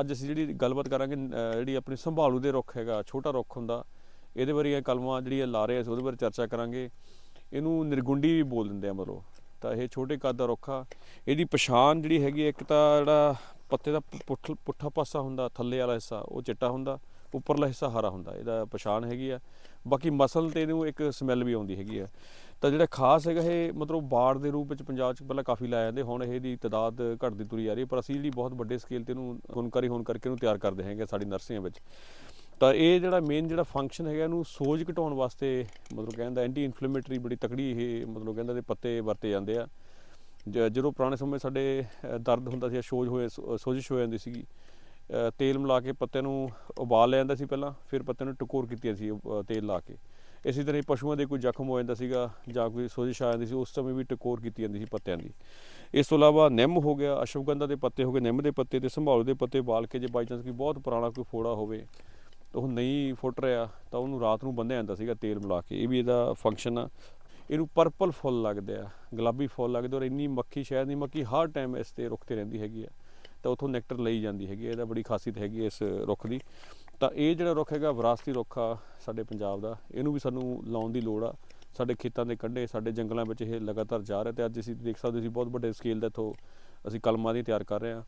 ਅੱਜ ਅਸੀਂ ਜਿਹੜੀ ਗੱਲਬਾਤ ਕਰਾਂਗੇ ਜਿਹੜੀ ਆਪਣੀ ਸੰਭਾਲੂ ਦੇ ਰੁੱਖ ਹੈਗਾ, ਛੋਟਾ ਰੁੱਖ ਹੁੰਦਾ, ਇਹਦੇ ਬਾਰੇ ਇਹ ਕਲਮਾਂ ਜਿਹੜੀਆਂ ਲਾ ਰਹੇ ਅਸੀਂ ਉਹਦੇ ਬਾਰੇ ਚਰਚਾ ਕਰਾਂਗੇ। ਇਹਨੂੰ ਨਿਰਗੁੰਡੀ ਵੀ ਬੋਲ ਦਿੰਦੇ ਆ ਮਤਲਬ, ਤਾਂ ਇਹ ਛੋਟੇ ਕੱਦ ਦਾ ਰੁੱਖ ਆ। ਇਹਦੀ ਪਛਾਣ ਜਿਹੜੀ ਹੈਗੀ ਇੱਕ ਤਾਂ ਜਿਹੜਾ ਪੱਤੇ ਦਾ ਪੁੱਠ, ਪੁੱਠਾ ਪਾਸਾ ਹੁੰਦਾ, ਥੱਲੇ ਵਾਲਾ ਹਿੱਸਾ, ਉਹ ਚਿੱਟਾ ਹੁੰਦਾ, ਉੱਪਰਲਾ ਹਿੱਸਾ ਹਰਾ ਹੁੰਦਾ, ਇਹਦਾ ਪਛਾਣ ਹੈਗੀ ਆ। ਬਾਕੀ ਮਸਲ ਤੇ ਇਹਨੂੰ ਇੱਕ ਸਮੈਲ ਵੀ ਆਉਂਦੀ ਹੈਗੀ ਆ। ਤਾਂ ਜਿਹੜਾ ਖਾਸ ਹੈਗਾ ਇਹ ਮਤਲਬ ਬਾੜ ਦੇ ਰੂਪ ਵਿੱਚ ਪੰਜਾਬ 'ਚ ਪਹਿਲਾਂ ਕਾਫੀ ਲਾਏ ਜਾਂਦੇ ਹੁਣ ਇਹਦੀ ਤਦਾਦ ਘਟਦੀ ਤੁਰੀ ਜਾ ਰਹੀ ਹੈ ਪਰ ਅਸੀਂ ਜਿਹੜੀ ਬਹੁਤ ਵੱਡੇ ਸਕੇਲ ਤੇ ਇਹਨੂੰ ਹੁਨਕਾਰੀ ਹੋਣ ਕਰਕੇ ਇਹਨੂੰ ਤਿਆਰ ਕਰਦੇ ਹੈਗੇ ਸਾਡੀ ਨਰਸਰੀਆਂ ਵਿੱਚ। ਤਾਂ ਇਹ ਜਿਹੜਾ ਮੇਨ ਜਿਹੜਾ ਫੰਕਸ਼ਨ ਹੈਗਾ ਇਹਨੂੰ ਸੋਜ ਘਟਾਉਣ ਵਾਸਤੇ ਮਤਲਬ ਕਹਿੰਦਾ ਐਂਟੀ ਇਨਫਲੇਮੇਟਰੀ ਬੜੀ ਤਕੜੀ ਇਹ ਮਤਲਬ ਕਹਿੰਦਾ ਦੇ ਪੱਤੇ ਵਰਤੇ ਜਾਂਦੇ ਆ। ਜ- ਜਦੋਂ ਪੁਰਾਣੇ ਸਮੇਂ ਸਾਡੇ ਦਰਦ ਹੁੰਦਾ ਸੀ ਸੋਜ ਹੋਏ ਸੋ- ਸੋਜਿਸ਼ ਹੋ ਜਾਂਦੀ ਸੀਗੀ ਤੇਲ ਮਿਲਾ ਕੇ ਪੱਤੇ ਨੂੰ ਉਬਾਲ ਲਿਆ ਜਾਂਦਾ ਸੀ ਪਹਿਲਾਂ ਫਿਰ ਪੱਤੇ ਨੂੰ ਟਕੋਰ ਕੀਤੀ ਸੀ ਅ, ਤੇਲ ਲਾ ਕੇ। ਇਸੇ ਤਰ੍ਹਾਂ ਹੀ ਪਸ਼ੂਆਂ ਦੇ ਕੋਈ ਜ਼ਖਮ ਹੋ ਜਾਂਦਾ ਸੀਗਾ ਜਾਂ ਕੋਈ ਸੋਜਿਸ਼ ਆ ਜਾਂਦੀ ਸੀ, ਉਸ ਸਮੇਂ ਵੀ ਟਕੋਰ ਕੀਤੀ ਜਾਂਦੀ ਸੀ ਪੱਤਿਆਂ ਦੀ। ਇਸ ਤੋਂ ਇਲਾਵਾ ਨਿੰਮ ਹੋ ਗਿਆ, ਅਸ਼ਵਗੰਧਾ ਦੇ ਪੱਤੇ ਹੋ ਗਏ, ਨਿੰਮ ਦੇ ਪੱਤੇ ਤੇ ਸੰਭਾਲੂ ਦੇ ਪੱਤੇ ਬਾਲ ਕੇ ਜੇ ਬਾਈ ਚਾਂਸ ਕੋਈ ਬਹੁਤ ਪੁਰਾਣਾ ਕੋਈ ਫੋੜਾ ਹੋਵੇ, ਤਾਂ ਉਹ ਨਹੀਂ ਫੁੱਟ ਰਿਹਾ, ਤਾਂ ਉਹਨੂੰ ਰਾਤ ਨੂੰ ਬੰਨਿਆ ਜਾਂਦਾ ਸੀਗਾ ਤੇਲ ਮਿਲਾ ਕੇ। ਇਹ ਵੀ ਇਹਦਾ ਫੰਕਸ਼ਨ ਆ। ਇਹਨੂੰ ਪਰਪਲ ਫੁੱਲ ਲੱਗਦੇ ਆ, ਗੁਲਾਬੀ ਫੁੱਲ ਲੱਗਦੇ ਔਰ ਇੰਨੀ ਮੱਖੀ, ਸ਼ਹਿਦ ਦੀ ਮੱਖੀ ਹਰ ਟਾਈਮ ਇਸ ਤੇ ਰੁੱਖ ਰਹਿੰਦੀ ਹੈਗੀ ਆ। ਤਾਂ ਉਥੋਂ ਨੈਕਟਰ ਲਈ ਜਾਂਦੀ ਹੈਗੀ ਇਹਦਾ ਬੜੀ ਖਾਸੀਅਤ ਹੈਗੀ ਇਸ ਰੁੱਖ ਦੀ। ਤਾਂ ਇਹ ਜਿਹੜਾ ਰੁੱਖ ਹੈਗਾ, ਵਿਰਾਸਤੀ ਰੁੱਖ ਆ ਸਾਡੇ ਪੰਜਾਬ ਦਾ, ਇਹਨੂੰ ਵੀ ਸਾਨੂੰ ਲਾਉਣ ਦੀ ਲੋੜ ਆ। ਸਾਡੇ ਖੇਤਾਂ ਦੇ ਕੰਢੇ, ਸਾਡੇ ਜੰਗਲਾਂ ਵਿੱਚ ਇਹ ਲਗਾਤਾਰ ਜਾ ਰਿਹਾ ਤੇ ਅੱਜ ਅਸੀਂ ਦੇਖ ਸਕਦੇ ਸੀ, ਬਹੁਤ ਵੱਡੇ ਸਕੇਲ ਦਾ ਇਥੋਂ ਅਸੀਂ ਕਲਮਾਂ ਦੀ ਤਿਆਰ ਕਰ ਰਹੇ ਹਾਂ।